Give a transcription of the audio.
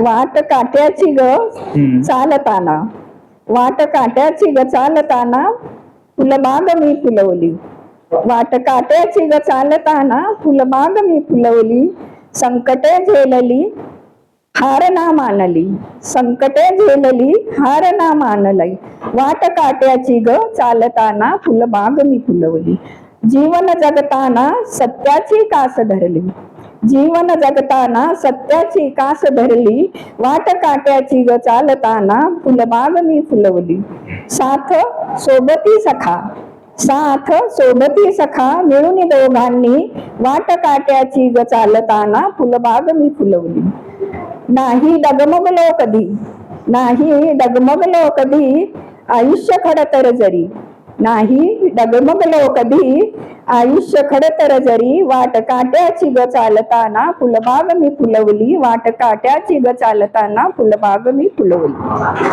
वाट काट्याची ग. चालताना. वाट काट्याची ग चालताना. फुलबाग मी फुलवली. वाट काट्याची ग चालताना. फुलबाग मी फुलवली. संकटे झेलली. हार ना मानली. संकटे झेलली. हार ना मानली. वाट काट्याची ग चालताना. फुलबाग मी फुलवली. जीवन जगताना सत्याची कास धरली जीवन जगताना सत्याची कास धरली वाट काट्याची ग चालताना फुलबाग मी फुलवली साथ सोबती सखा साथ सोबती सखा मिळून दोघांनी वाट काट्याची ग चालताना फुलबाग मी फुलवली नाही डगमगलो कधी नाही डगमगलो कधी आयुष्य खडतर जरी नाही डगमगलो कधी? आयुष्य खडतर जरी वाट काट्याची ग चालताना फुलबाग मी फुलवली. वाट काट्याची ग चालताना फुलबाग मी फुलवली.